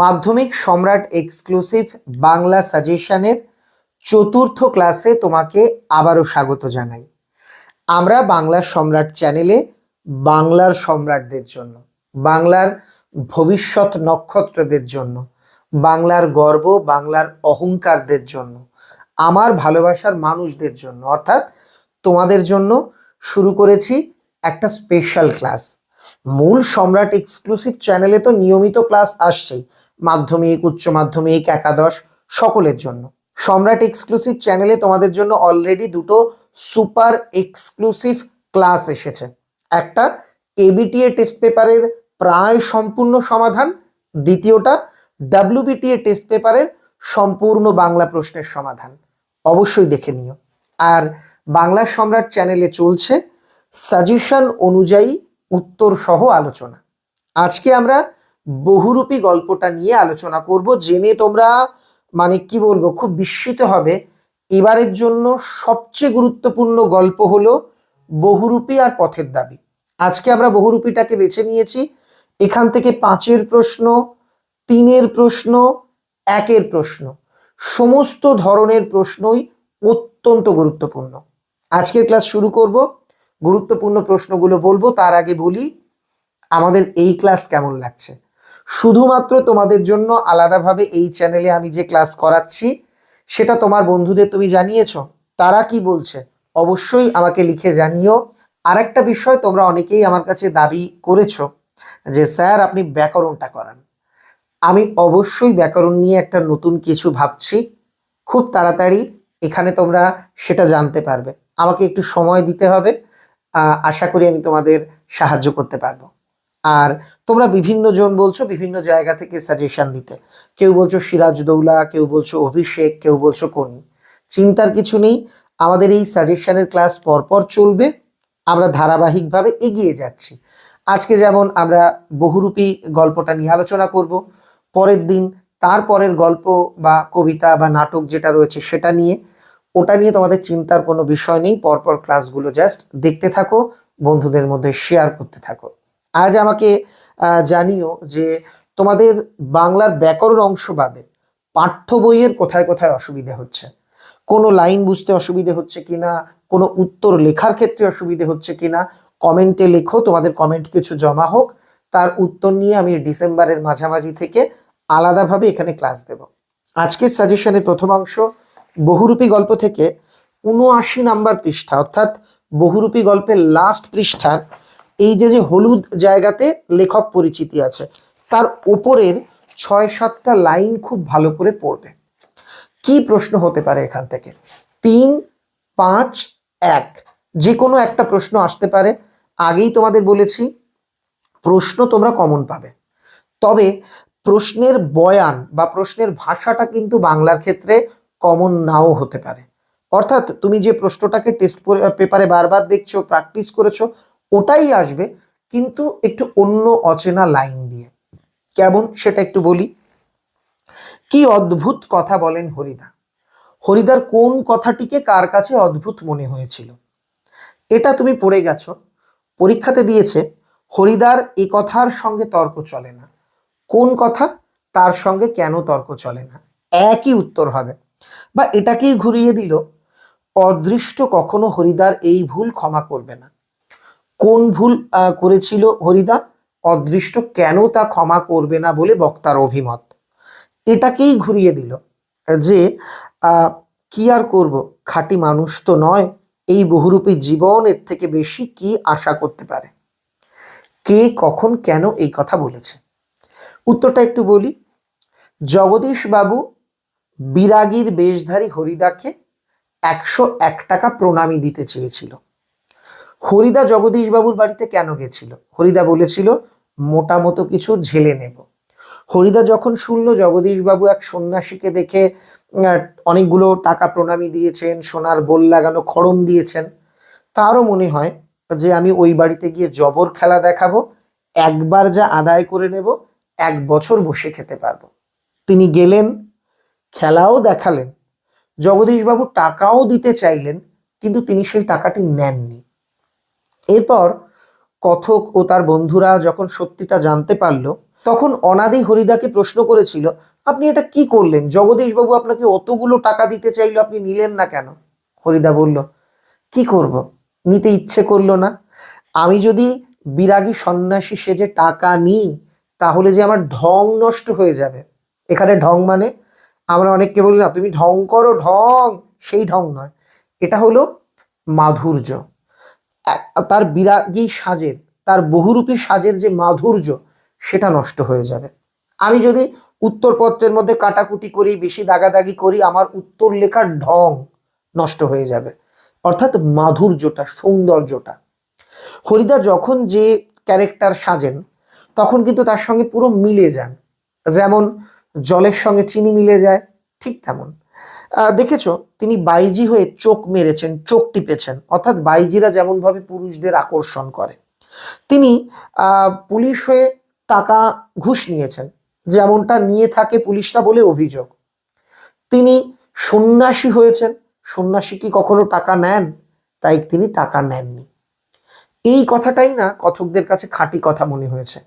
মাধ্যমিক সম্রাট এক্সক্লুসিভ বাংলা সাজেশনের চতুর্থ ক্লাসে তোমাকে আবারও স্বাগত জানাই। আমরা বাংলা সম্রাট চ্যানেলে বাংলার সম্রাটদের জন্য, বাংলার ভবিষ্যৎ নক্ষত্রদের জন্য, বাংলার গর্ব, বাংলার অহংকারদের জন্য, আমার ভালোবাসার মানুষদের জন্য, অর্থাৎ তোমাদের জন্য শুরু করেছি একটা স্পেশাল ক্লাস মূল সম্রাট এক্সক্লুসিভ চ্যানেলে তো নিয়মিত ক্লাস আসছেই। মাধ্যমিক, উচ্চ মাধ্যমিক, একাদশ, সকলের জন্য। সম্রাট এক্সক্লুসিভ চ্যানেলে তোমাদের জন্য অলরেডি দুটো সুপার এক্সক্লুসিভ ক্লাস এসেছে। একটা এবিটিএ টেস্ট পেপারের প্রায় সম্পূর্ণ সমাধান, দ্বিতীয়টা ডাব্লিউবিটিএ টেস্ট পেপারের সম্পূর্ণ বাংলা প্রশ্নের সমাধান। অবশ্যই দেখে নিও। আর বাংলা সম্রাট চ্যানেলে চলছে সাজেশন অনুযায়ী উত্তর সহ আলোচনা। আজকে আমরা বহুরূপী গল্পটা নিয়ে আলোচনা করব, জেনে তোমরা মানে কি বলব, খুব বিস্মিত হবে। এবারের জন্য সবচেয়ে গুরুত্বপূর্ণ গল্প হলো বহুরূপী আর পথের দাবি। আজকে আমরা বহুরূপীটাকে বেছে নিয়েছি। এখান থেকে পাঁচের প্রশ্ন, তিনের প্রশ্ন, একের প্রশ্ন, সমস্ত ধরনের প্রশ্নই অত্যন্ত গুরুত্বপূর্ণ। আজকের ক্লাস শুরু করব, গুরুত্বপূর্ণ প্রশ্নগুলো বলব, তার আগে বলি, আমাদের এই ক্লাস কেমন লাগছে? শুধুমাত্র তোমাদের জন্য আলাদাভাবে এই চ্যানেলে আমি যে ক্লাস করাচ্ছি, সেটা তোমার বন্ধুদের তুমি জানিয়েছ, তারা কি বলছে? অবশ্যই আমাকে লিখে জানিও। আর একটা বিষয় তোমরা অনেকেই আমার কাছে দাবি করেছ যে, স্যার, আপনি ব্যাকরণটা করান। আমি অবশ্যই ব্যাকরণ নিয়ে একটা নতুন কিছু ভাবছি। খুব তাড়াতাড়ি এখানে তোমরা সেটা জানতে পারবে। আমাকে একটু সময় দিতে হবে। আশা করি আমি তোমাদের সাহায্য করতে পারব। আর তোমরা বিভিন্ন জন বলছো বিভিন্ন জায়গা থেকে সাজেশন দিতে। কেউ বলছো সিরাজদৌলা কেউ বলছো অভিষেক, কেউ বলছো কোনি চিন্তার কিছু নেই, আমাদের এই সাজেশনের ক্লাস পরপর চলবে, আমরা ধারাবাহিকভাবে এগিয়ে যাচ্ছি। আজকে যেমন আমরা বহুরূপী গল্পটা নিয়ে আলোচনা করব, পরের দিন তারপরের গল্প বা কবিতা বা নাটক যেটা রয়েছে সেটা নিয়ে, ওটা নিয়ে তোমাদের চিন্তার কোনো বিষয় নেই, পরপর ক্লাসগুলো জাস্ট দেখতে থাকো, বন্ধুদের মধ্যে শেয়ার করতে থাকো। আজ আমাকে জানিও যে তোমাদের বাংলার ব্যাকরণ অংশ বাদে পাঠ্য বইয়ের কোথায় কোথায় অসুবিধে হচ্ছে? কোনো লাইন বুঝতে অসুবিধে হচ্ছে কিনা? কোনো উত্তর লেখার ক্ষেত্রে অসুবিধে হচ্ছে কিনা? কমেন্টে লেখো, তোমাদের কমেন্ট কিছু জমা হোক। তার উত্তর নিয়ে আমি ডিসেম্বরের মাঝামাঝি থেকে আলাদাভাবে এখানে ক্লাস দেব। আজকের সাজেশনের প্রথম অংশ, বহুরূপী গল্প থেকে উনআশি নাম্বার পৃষ্ঠা, অর্থাৎ বহুরূপী গল্পের লাস্ট পৃষ্ঠার এই যে যে হলুদ জায়গাতে লেখক পরিচিতি আছে, তার উপরের ছয় সাতটা লাইন খুব ভালো করে পড়বে। কি প্রশ্ন হতে পারে এখান থেকে? তিন, পাঁচ, এক। যে কোনো একটা প্রশ্ন আসতে পারে। আগেই তোমাদের বলেছি, প্রশ্ন তোমরা কমন পাবে। তবে প্রশ্নের বয়ান বা প্রশ্নের ভাষাটা কিন্তু বাংলার ক্ষেত্রে কমন নাও হতে পারে। অর্থাৎ তুমি যে প্রশ্নটাকে টেস্ট পেপারে বারবার দেখছ, প্র্যাকটিস করেছ ওটাই আসবে, কিন্তু একটু অন্য অচেনা লাইন দিয়ে। কেমন? সেটা একটু বলি। কি অদ্ভুত কথা বলেন হরিদা? হরিদার কোন কথাটিকে কার কাছে অদ্ভুত মনে হয়েছিল? এটা তুমি পড়ে গেছো। পরীক্ষাতে দিয়েছে, হরিদার এ কথার সঙ্গে তর্ক চলে না। কোন কথা? তার সঙ্গে কেন তর্ক চলে না? একই উত্তর হবে। বা এটাকেই ঘুরিয়ে দিল, অদৃষ্ট কখনো হরিদার এই ভুল ক্ষমা করবে না। কোন ভুল করেছিল হরিদা? অদৃষ্ট কেন তা ক্ষমা করবে না বলে বক্তার অভিমত। এটাকেই ঘুরিয়ে দিল যে কি আর করব? খাঁটি মানুষ তো নয়, এই বহুরূপী জীবন এর থেকে বেশি কি আশা করতে পারে? কে কখন কেন এই কথা বলেছে? উত্তরটা একটু বলি। জগদীশ বাবু বিরাগীর বেশধারী হরিদাকে একশো এক টাকা প্রণামী দিতে চেয়েছিল। হরিদা জগদীশ বাবুর বাড়িতে কেন গেছিল? হরিদা বলেছিল, মোটা মতো কিছু ঝেলে নেব। হরিদা যখন শুনল জগদীশ বাবু এক সন্ন্যাসীকে দেখে অনেকগুলো টাকা প্রণামী দিয়েছেন, সোনার বোল লাগানো খড়ম দিয়েছেন। তারও মনে হয় যে, আমি ওই বাড়িতে গিয়ে জবর খেলা দেখাবো, একবার যা আদায় করে নেব, এক বছর বসে খেতে পারব। তিনি গেলেন, খেলাও দেখালেন। জগদীশবাবু টাকাও দিতে চাইলেন, কিন্তু তিনি সেই টাকাটি নেননি। এরপর কথক ও তার বন্ধুরা যখন সত্যিটা জানতে পারল, তখন অনাদি হরিদাকে প্রশ্ন করেছিল, আপনি এটা কি করলেন? জগদীশবাবু আপনাকে অতগুলো টাকা দিতে চাইলো, আপনি নিলেন না কেন? হরিদা বলল, কি করব? নিতে ইচ্ছে করল না। আমি যদি বিরাগী সন্ন্যাসী সেজে টাকা নিই, তাহলে যে আমার ঢং নষ্ট হয়ে যাবে। এখানে ঢং মানে আমরা অনেককে বলি না, তুমি ঢং করো, ঢং। সেই ঢং নয়। এটা হলো মাধুর্য। তার বিরাগী সাজের, তার বহুরূপী সাজের যে মাধুর্য, সেটা নষ্ট হয়ে যাবে। আমি যদি উত্তরপত্রের মধ্যে কাটাকুটি করি, বেশি দাগাদাগি করি, আমার উত্তর লেখার ঢং নষ্ট হয়ে যাবে। অর্থাৎ মাধুর্যটা, সৌন্দর্যটা। হরিদা যখন যে ক্যারেক্টার সাজেন, তখন কিন্তু তার সঙ্গে পুরো মিলে যান। যেমন জলের সঙ্গে চিনি মিলে যায়, ঠিক তেমন। দেখেছ? তিনি বাইজি হয়ে চোখ মেরেছেন, চোখ টিপেছেন। অর্থাৎ বাইজিরা যেমনভাবে পুরুষদের আকর্ষণ করে। তিনি পুলিশ হয়ে টাকা ঘুষ নিয়েছেন, যেমনটা নিয়ে থাকে পুলিশরা বলে অভিযোগ। তিনি সন্ন্যাসী হয়েছেন। সন্ন্যাসী কি কখনো টাকা নেন? তাই তিনি টাকা নেননি। এই কথাটাই না কথকদের কাছে খাঁটি কথা মনে হয়েছে।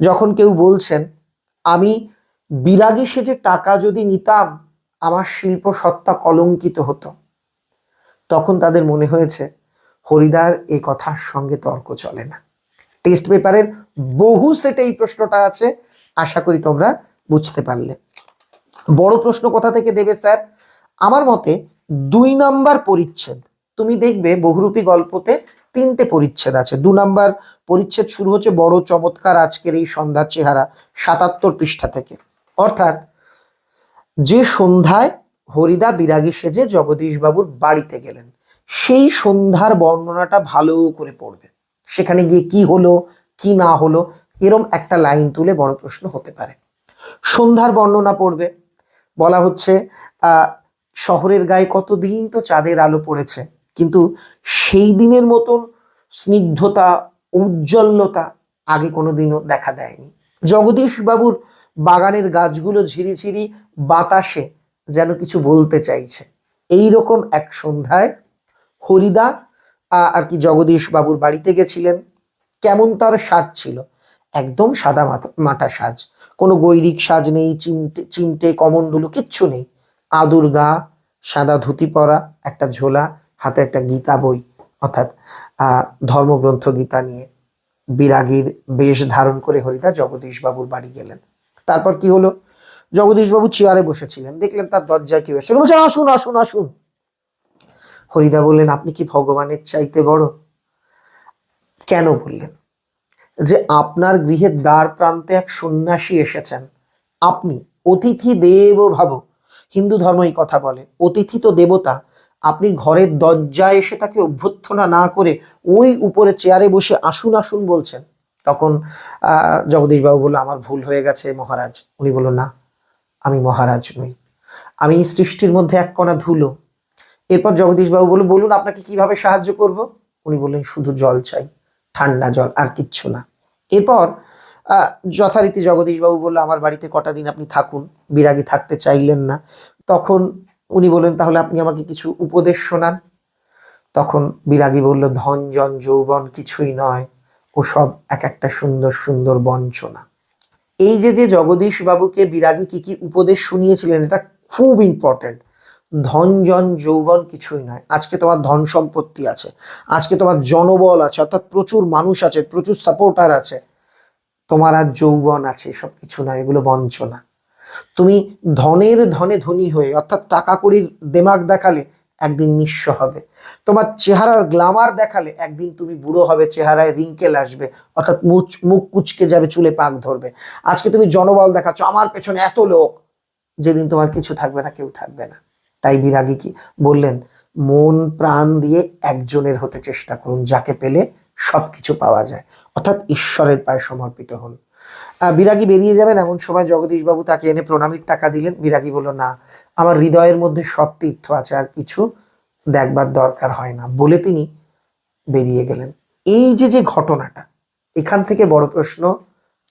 যখন কেউ বলছেন, আমি বিরাগী সেজে টাকা যদি নিতাম আমার শিল্প সত্তা কলঙ্কিত হতো। তখন তাদের মনে হয়েছে, হরিদার এই কথার সঙ্গে তর্ক চলে না। টেস্ট পেপারের বহু সেটে এই প্রশ্নটা আছে, আশা করি তোমরা বুঝতে পারলে। বড় প্রশ্ন কোথা থেকে দেবে, স্যার? আমার মতে দুই নাম্বার পরিচ্ছেদ, তুমি দেখবে বহুরূপী গল্পতে তিনটে পরিচ্ছেদ আছে। দু নাম্বার পরিচ্ছেদ শুরু হচ্ছে বড় চমৎকার আজকের এই সন্ধ্যার চেহারা সাতাত্তর পৃষ্ঠা থেকে। অর্থাৎ যে সন্ধ্যায় হরিদা বিরাগী সেজে জগদীশবাবুর বাড়িতে গেলেন, সেই সন্ধ্যার বর্ণনাটা ভালো করে পড়বে। সেখানে গিয়ে কি হলো, কি না হলো, এরম একটা লাইন তুলে বড় প্রশ্ন হতে পারে। সন্ধ্যার বর্ণনা পড়বে। বলা হচ্ছে শহরের গায়ে কতদিন তো চাঁদের আলো পড়েছে, কিন্তু সেই দিনের মতন স্নিগ্ধতা উজ্জ্বলতা আগে কোনোদিনও দেখা দেয়নি। জগদীশ বাবুর বাগানের গাছগুলো ঝিরিঝিরি বাতাসে যেন কিছু বলতে চাইছে। এই রকম এক সন্ধ্যায় হরিদা আর কি জগদীশ বাবুর বাড়িতে গেছিলেন। কেমন তার সাজ ছিল? একদম সাদা মাটা সাজ। কোনো গৈরিক সাজ নেই, চিমটে চিমটে, কমণ্ডলু, কিচ্ছু নেই। আদুর গা, সাদা ধুতি পরা, একটা ঝোলা, হাতে একটা গীতা বই, অর্থাৎ ধর্মগ্রন্থ গীতা নিয়ে। বিরাগীর বেশ ধারণ করে হরিদা জগদীশ বাবুর বাড়ি গেলেন। তারপর কি হলো? জগদীশ বাবু চেয়ারে বসেছিলেন। দেখলেন তার দরজায় কেউ এসে বলছেন আসুন আসুন আসুন। হরিদা বললেন, আপনি কি ভগবানের চাইতে বড়? কেন বললেন? যে আপনার গৃহের দ্বার প্রান্তে এক সন্ন্যাসী এসেছেন। আপনি অতিথি দেব ভাব। হিন্দু ধর্ম এই কথা বলে, অতিথি তো দেবতা। আপনি ঘরের দরজায় এসে তাকে অভ্যর্থনা না করে ওই উপরে চেয়ারে বসে আসুন আসুন বলছেন। তখন জগদীশবাবু বলল, আমার ভুল হয়ে গেছে মহারাজ। উনি বলল, না, আমি মহারাজ নই। আমি সৃষ্টির মধ্যে এক কণা ধুলো। এরপর জগদীশবাবু বলল, বলুন, আপনাকে কীভাবে সাহায্য করব? উনি বললেন, শুধু জল চাই, ঠান্ডা জল, আর কিচ্ছু না। এরপর যথারীতি জগদীশবাবু বলল, আমার বাড়িতে কটা দিন আপনি থাকুন, বিরাগী থাকতে চাইলেন না। তখন উনি বললেন, তাহলে আপনি আমাকে কিছু উপদেশ শোনান। তখন বিরাগী বলল, ধন, জন, যৌবন কিছুই নয়। ও সব এক একটা সুন্দর সুন্দর বঞ্চনা। এই যে যে জগদীশ বাবুকে বিরাগী কি কি উপদেশ শুনিয়েছিলেন, এটা খুব ইম্পর্টেন্ট ধন, জন, যৌবন কিছুই নয়। আজকে তোমার ধন সম্পত্তি আছে। আজকে তোমার জনবল আছে, অর্থাৎ প্রচুর মানুষ আছে, প্রচুর সাপোর্টার আছে। তোমার আর যৌবন আছে সব কিছু নয়, এগুলো বঞ্চনা। তুমি ধনের ধনে ধনী হয়ে, অর্থাৎ টাকা কড়ির দেমাগ দেখালে একদিন নিঃস্ব হবে। তোমার চেহারার গ্লামার দেখালে একদিন তুমি বুড়ো হবে, চেহারায় রিঙ্কেল আসবে, অর্থাৎ মুখ মুখ কুচকে যাবে, চুলে পাক ধরবে। আজকে তুমি জনবল দেখাচ্ছ, আমার পেছনে এত লোক, যেদিন তোমার কিছু থাকবে না, কেউ থাকবে না। তাই বিরাগী কি বললেন, মন প্রাণ দিয়ে একজনের হতে চেষ্টা করুন, যাকে পেলে সবকিছু পাওয়া যায়। অর্থাৎ ঈশ্বরের পায়ে সমর্পিত হন। বিরাগী বেরিয়ে যাবেন এমন সময় জগদীশবাবু তাকে এনে প্রণামীর টাকা দিলেন। বিরাগী বলল, না, আমার হৃদয়ের মধ্যে সব তীর্থ আছে, আর কিছু দেখবার দরকার হয় না। বলে তিনি বেরিয়ে গেলেন। এই যে যে ঘটনাটা, এখান থেকে বড় প্রশ্ন,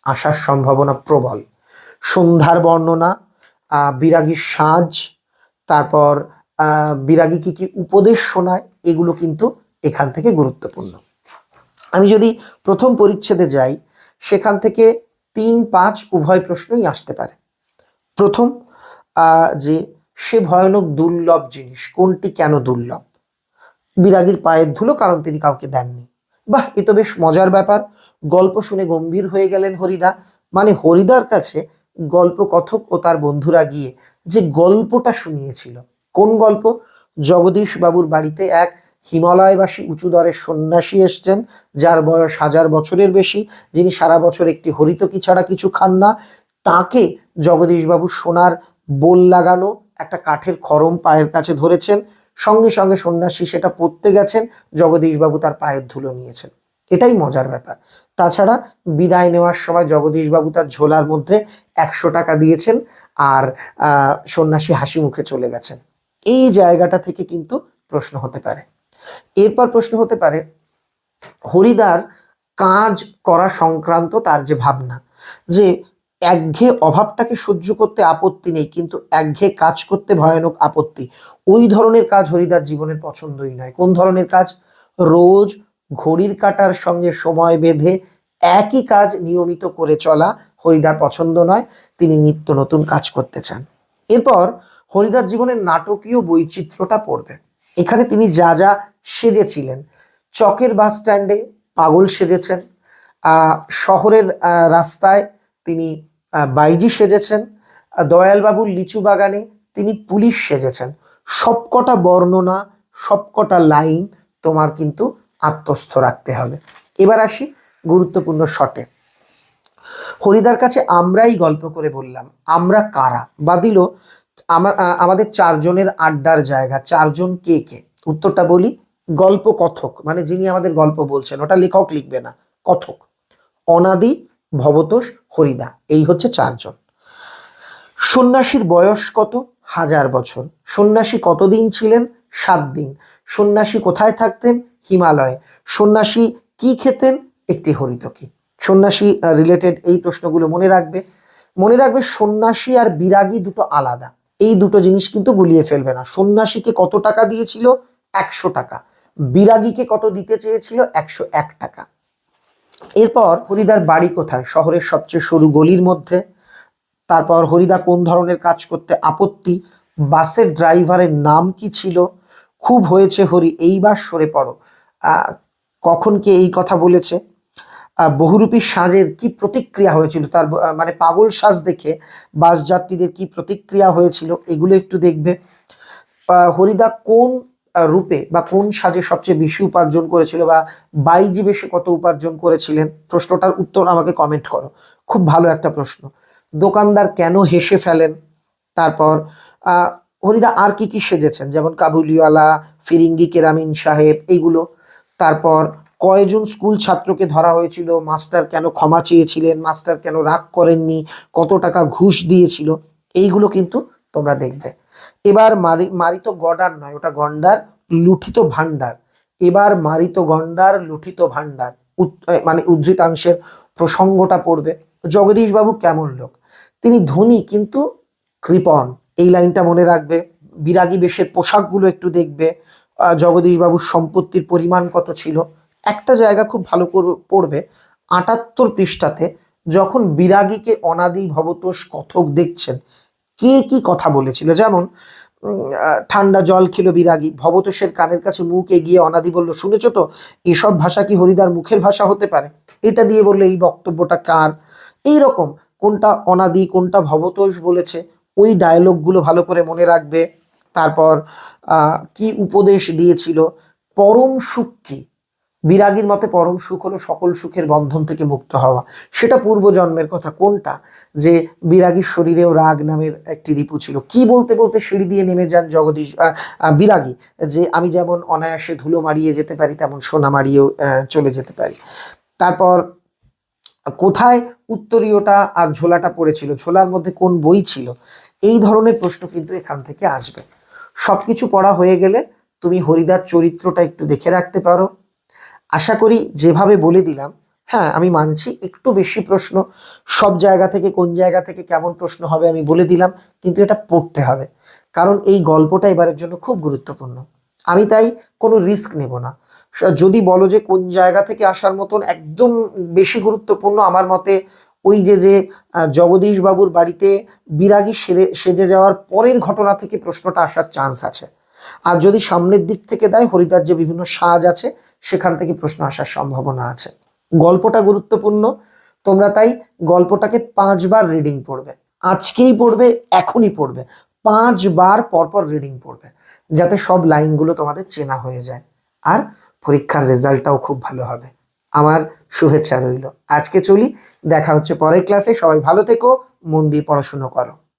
আসার সম্ভাবনা প্রবল। সন্ধ্যার বর্ণনা বিরাগীর সাজ, তারপর বিরাগী কি কি উপদেশ শোনায়, এগুলো কিন্তু এখান থেকে গুরুত্বপূর্ণ। আমি যদি প্রথম পরিচ্ছেদে যাই, সেখান থেকে তিন, পাঁচ উভয় প্রশ্নই আসতে পারে। প্রথম যে সে ভয়ানক দুর্লভ জিনিস, কোনটি কেন দুর্লভ? বিরাগীর পায়ের ধুলো কারণ তিনি কাউকে দেননি। বাহ, এ তো বেশ মজার ব্যাপার। গল্প শুনে গম্ভীর হয়ে গেলেন হরিদা। মানে হরিদার কাছে গল্প কথক ও তার বন্ধুরা গিয়ে যে গল্পটা শুনিয়েছিল। কোন গল্প? জগদীশ বাবুর বাড়িতে এক হিমালয়বাসী উঁচু দরের সন্ন্যাসী এসছেন, যার বয়স হাজার বছরের বেশি। যিনি সারা বছর একটি হরিতকি ছাড়া কিছু খান না, তাকে জগদীশবাবু সোনার বোল লাগানো, একটা কাঠের খরম পায়ের কাছে ধরেছেন। সঙ্গে সঙ্গে সন্ন্যাসী সেটা পড়তে গেছেন, জগদীশবাবু তার পায়ের ধুলো নিয়েছেন। এটাই মজার ব্যাপার। তাছাড়া বিদায় নেওয়ার সময় জগদীশবাবু তার ঝোলার মধ্যে একশো টাকা দিয়েছেন আর সন্ন্যাসী হাসি মুখে চলে গেছেন। এই জায়গাটা থেকে কিন্তু প্রশ্ন হতে পারে। এরপর প্রশ্ন হতে পারে, হরিদার কাজ করা সংক্রান্ত তার যে ভাবনা, যে একঘেয়ে অভাবটাকে সহ্য করতে আপত্তি নেই, কিন্তু একঘেয়ে কাজ করতে ভয়ানক আপত্তি। ওই ধরনের কাজ হরিদার জীবনের পছন্দই নয়। কোন ধরনের কাজ? রোজ ঘড়ির কাটার সঙ্গে সময় বেঁধে একই কাজ নিয়মিত করে চলা হরিদার পছন্দ নয়। তিনি নিত্য নতুন কাজ করতে চান। এরপর হরিদার জীবনের নাটকীয় বৈচিত্র্যটা পড়বে। এখানে তিনি যা যা সেজেছিলেন। চকের বাস স্ট্যান্ডে পাগল সেজেছেন। শহরের রাস্তায় তিনি বাইজি সেজেছেন। দয়ালবাবুর লিচু বাগানে তিনি পুলিশ সেজেছেন। সবকটা বর্ণনা, সবকটা লাইন তোমার কিন্তু আত্মস্থ রাখতে হবে। এবার আসি গুরুত্বপূর্ণ শটে। হরিদার কাছে আমরাই গল্প করে বললাম, আমরা কারা? বা দিল, আমা- আমাদের চারজনের আড্ডার জায়গা, চারজন কে কে? উত্তরটা বলি গল্প কথক মানে যিনি আমাদের গল্প বলছেন, ওটা লেখক লিখবে না, কথক। অনাদি, ভবতোষ, হরিদা, এই হচ্ছে চারজন। সন্ন্যাসীর বয়স কত? হাজার বছর। সন্ন্যাসী কতদিন ছিলেন? সাত দিন। সন্ন্যাসী কোথায় থাকতেন? হিমালয়ে। সন্ন্যাসী কি খেতেন? একটি হরিতকি। সন্ন্যাসী রিলেটেড এই প্রশ্নগুলো মনে রাখবে। মনে রাখবে সন্ন্যাসী আর বিরাগী দুটো আলাদা। এই দুটো জিনিস কিন্তু গুলিয়ে ফেলবে না। সন্ন্যাসীকে কত টাকা দিয়েছিল? একশো টাকা। বিরাগীকে কত দিতে চেয়েছিল? একশো এক টাকা। এরপর হরিদার বাড়ি কোথায়? শহরের সবচেয়ে সরু গলির মধ্যে। তারপর হরিদা কোন ধরনের কাজ করতে আপত্তি? বাসের ড্রাইভারের নাম কি ছিল? খুব হয়েছে হরি, এইবার সরে পড়ো। কখন কে এই কথা বলেছে? বহুরূপী সাজের কি প্রতিক্রিয়া হয়েছিল? তার মানে পাগল সাজ দেখে বাস যাত্রীদের কি প্রতিক্রিয়া হয়েছিল? এগুলো একটু দেখবে। হরিদা কোন রূপে বা কোন সাজে সবচেয়ে বেশি উপার্জন করেছিল বা বাইজি বেশি কত উপার্জন করেছিলেন? প্রশ্নটার উত্তর আমাকে কমেন্ট করো। খুব ভালো একটা প্রশ্ন। দোকানদার কেন হেসে ফেলেন? তারপর হরিদা, আর কি কি সেজেছেন? যেমন কাবুলিওয়ালা, ফিরিঙ্গি, কেরামিন সাহেব, এইগুলো। তারপর, কয়জন স্কুল ছাত্রকে ধরা হয়েছিল? মাস্টার কেন ক্ষমা চেয়েছিলেন? মাস্টার কেন রাগ করেননি? কত টাকা ঘুষ দিয়েছিল? এইগুলো কিন্তু তোমরা দেখবে। এবার মারি, মারিত গডার নয়, ওটা গন্ডার, লুঠিত ভান্ডার এবার মারিত গন্ডার, লুঠিত ভান্ডার উত- মানে উদ্ধৃতাংশের প্রসঙ্গটা পড়বে। জগদীশবাবু কেমন লোক? তিনি ধনী কিন্তু কৃপণ। এই লাইনটা মনে রাখবে। বিরাগী বেশের পোশাকগুলো একটু দেখবে। জগদীশবাবুর সম্পত্তির পরিমাণ কত ছিল? একটা জায়গা খুব ভালো পড়বে। আটাত্তর পৃষ্ঠাতে যখন বিরাগীকে অনাদি ভবতোষ কথক দেখছেন কে কি কথা বলেছিল? যেমন ঠান্ডা জল খেলো বিরাগী, ভবতোষের কানের কাছে মুখ এগিয়ে অনাদি বলল, শুনেছ তো, এসব ভাষা কি হরিদার মুখের ভাষা হতে পারে? এটা দিয়ে বললে, এই বক্তব্যটা কার? এই রকম কোনটা অনাদি, কোনটা ভবতোষ বলেছে, ওই ডায়লগগুলো ভালো করে মনে রাখবে। তারপর কি উপদেশ দিয়েছিল? পরম সুখ বিরাগীর মতে পরম সুখ হলো সকল সুখের বন্ধন থেকে মুক্ত হওয়া। সেটা পূর্বজন্মের কথা, কোনটা? যে বিরাগীর শরীরেও রাগ নামের একটি রিপু ছিল। কি বলতে বলতে সিঁড়ি দিয়ে নেমে যান জগদীশ বিরাগী, যে আমি যেমন অনায়াসে ধুলো মারিয়ে যেতে পারি, তেমন সোনা মারিয়েও চলে যেতে পারি। তারপর, কোথায় উত্তরীয়টা আর ঝোলাটা পড়েছিল? ঝোলার মধ্যে কোন বই ছিল? এই ধরনের প্রশ্ন কিন্তু এখান থেকে আসবে। সবকিছু পড়া হয়ে গেলে তুমি হরিদার চরিত্রটা একটু দেখে রাখতে পারো। আশা করি যেভাবে বলে দিলাম হ্যাঁ আমি মানছি একটু বেশি প্রশ্ন সব জায়গা থেকে কোন জায়গা থেকে কেমন প্রশ্ন হবে আমি বলে দিলাম কিন্তু এটা পড়তে হবে। কারণ এই গল্পটা এবারের জন্য খুব গুরুত্বপূর্ণ। আমি তাই কোনো রিস্ক নেব না। যদি বলো যে কোন জায়গা থেকে আসার মতন একদম বেশি গুরুত্বপূর্ণ আমার মতে ওই যে যে আহ, জগদীশ বাবুর বাড়িতে বিরাগী সেরে সেজে যাওয়ার পরের ঘটনা থেকে প্রশ্নটা আসার চান্স আছে। আর যদি সামনের দিক থেকে দেয় হরিদার যে বিভিন্ন সাজ আছে সেখান থেকে প্রশ্ন আসার সম্ভাবনা আছে। গল্পটা গুরুত্বপূর্ণ, তোমরা তাই গল্পটাকে পাঁচবার রিডিং পড়বে। আজকেই পড়বে, এখনই পড়বে। পাঁচবার পরপর রিডিং পড়বে, যাতে সব লাইনগুলো তোমাদের চেনা হয়ে যায়। আর পরীক্ষার রেজাল্টটাও খুব ভালো হবে। আমার শুভেচ্ছা রইল। আজকে চলি, দেখা হচ্ছে পরের ক্লাসে সবাই ভালো থেকো, মন দিয়ে পড়াশুনো করো।